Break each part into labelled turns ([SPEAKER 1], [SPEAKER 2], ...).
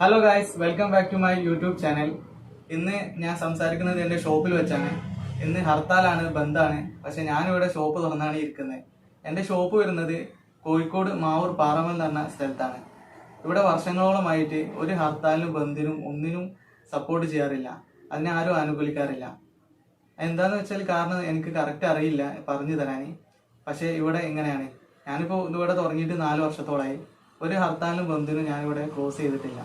[SPEAKER 1] Hello guys welcome back to my YouTube channel ഇന്ന് ഞാൻ സംസാരിക്കുന്നത് എന്റെ ഷോപ്പിൽ വെച്ചാണ്. ഇന്ന് ഹർത്താലാണ് ബന്ദാണ് പക്ഷെ ഞാനിവിടെ ഷോപ്പ് തുറന്നാണ് ഇരിക്കുന്നത്. എന്റെ ഷോപ്പ് വരുന്നത് കോഴിക്കോട് മാവൂർ പാറമൽ എന്ന് പറഞ്ഞ സ്ഥലത്താണ്. ഇവിടെ വർഷങ്ങളോളമായിട്ട് ഒരു ഹർത്താലിനും ബന്ദിനും ഒന്നിനും സപ്പോർട്ട് ചെയ്യാറില്ല. അതിനെ ആരും അനുകൂലിക്കാറില്ല. എന്താന്ന് വെച്ചാൽ കാരണം എനിക്ക് കറക്റ്റ് അറിയില്ല പറഞ്ഞു തരാൻ. പക്ഷേ ഇവിടെ എങ്ങനെയാണ്? ഞാനിപ്പോൾ ഇതിവിടെ തുടങ്ങിയിട്ട് നാല് വർഷത്തോളമായി ഒരു ഹർത്താലിനും ബന്ദിനും ഞാനിവിടെ ക്ലോസ് ചെയ്തിട്ടില്ല.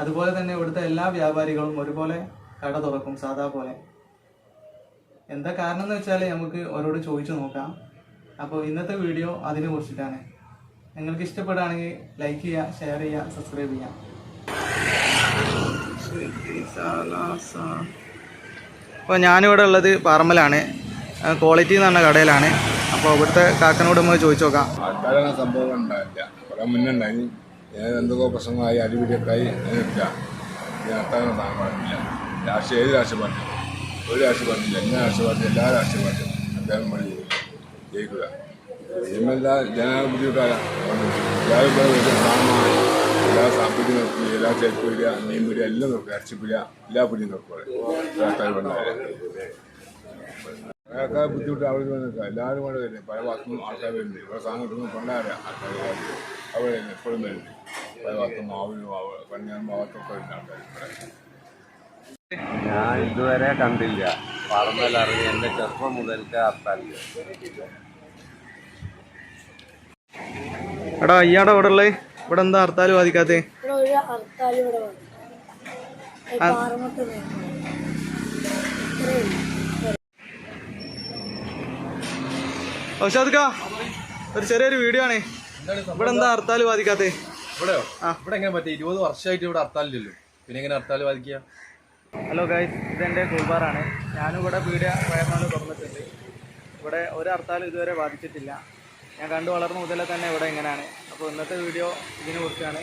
[SPEAKER 1] അതുപോലെ തന്നെ ഇവിടുത്തെ എല്ലാ വ്യാപാരികളും ഒരുപോലെ കട തുറക്കും സാധാ പോലെ. എന്താ കാരണം എന്ന് വെച്ചാൽ നമുക്ക് ഓരോട് ചോദിച്ചു നോക്കാം. അപ്പോൾ ഇന്നത്തെ വീഡിയോ അതിനെ കുറിച്ചിട്ടാണ്. നിങ്ങൾക്ക് ഇഷ്ടപ്പെടുകയാണെങ്കിൽ ലൈക്ക് ചെയ്യുക ഷെയർ ചെയ്യുക സബ്സ്ക്രൈബ് ചെയ്യാം അപ്പോൾ ഞാനിവിടെ ഉള്ളത് പാറമ്പലാണ് ക്വാളിറ്റി എന്ന് പറഞ്ഞ കടയിലാണ്. അപ്പോൾ ഇവിടുത്തെ കാക്കനോട് നമുക്ക് ചോദിച്ചു നോക്കാം.
[SPEAKER 2] സംഭവം ഉണ്ടായില്ല മുന്നേ ഉണ്ടായി. ഞാൻ എന്തൊക്കെ പ്രശ്നങ്ങളായി അടിപിടിയൊക്കെയായി അതിനില്ല നടത്താൻ സാധനം പാടില്ല. രാഷ്ട്രീയ ഏത് രാഷ്ട്രീയ പാർട്ടി ഒരു രാഷ്ട്രീയ പാർട്ടിയില്ല എല്ലാ രാഷ്ട്രീയ പാർട്ടി എല്ലാ രാഷ്ട്രീയ പാർട്ടിയും അദ്ദേഹം വഴി ജയിക്കുക. ജനമെല്ലാ ഇവിടെ എല്ലാ സാമ്പത്തികം നിർത്തി എല്ലാ പിടിയ മീൻ പിടിയ എല്ലാം നോക്കുക അരച്ചിപ്പില്ല എല്ലാ പിടിയും നോക്കുക. ആൾക്കാർ ബുദ്ധിമുട്ട് അവിടെ വന്നിട്ട് എല്ലാവരും കൂടെ വരുന്നത് പല വാക്കും ആൾക്കാർ വരുന്നത് ഇവിടെ സാധനം കിട്ടുന്ന കൊണ്ടാരാ ആൾക്കാർ അവിടെ എപ്പോഴും വരുന്നത് പല ഭാഗത്തും മാവിനും പണിയാനും ഭാഗത്തൊക്കെ വരുന്ന ആൾക്കാർ
[SPEAKER 3] ഞാൻ ഇതുവരെ കണ്ടില്ല. പറമ്പൽ ഇറങ്ങി എന്റെ ചെറുപ്പം മുതൽക്ക് അർത്ഥമില്ല
[SPEAKER 1] എടാ ഇയാടെ ഇവിടെ ഉള്ളത് ഇവിടെ എന്താ ഹർത്താൽ ബാധിക്കാത്തേ
[SPEAKER 4] ഇവിടെ ഒരു ഹർത്താൽ ഇവിടെ വന്നു ഈ പാറമട്ട് നിന്നു. ഇത്രയേ ഉള്ളൂ.
[SPEAKER 1] ഔഷാദ്ക്ക ഒരു ചെറിയൊരു വീഡിയോ ആണ്. ഇവിടെ എന്താ ഹർത്താൽ ബാധിക്കാത്തേ?
[SPEAKER 5] ഇവിടെയോ?
[SPEAKER 1] ആ.
[SPEAKER 5] ഇവിടെ എങ്ങനെ പറ്റി? ഇരുപത് വർഷമായിട്ട് ഇവിടെ ഹർത്താലില്ലല്ലോ. പിന്നെ എങ്ങനെ ഹർത്താൽ ബാധിക്കുക?
[SPEAKER 1] ഹലോ ഗൈസ് ഇതെന്റെ കൂൾബാറാണ്. ഞാനും ഇവിടെ പീഡിയ വയർമാന് തുറന്നിട്ടുണ്ട്. ഇവിടെ ഒരു ഹർത്താലും ഇതുവരെ ബാധിച്ചിട്ടില്ല. ഞാൻ കണ്ടു വളർന്ന മുതലേ തന്നെ ഇവിടെ എങ്ങനെയാണ് അപ്പോൾ ഇന്നത്തെ വീഡിയോ ഇതിനെ കുറിച്ചാണ്.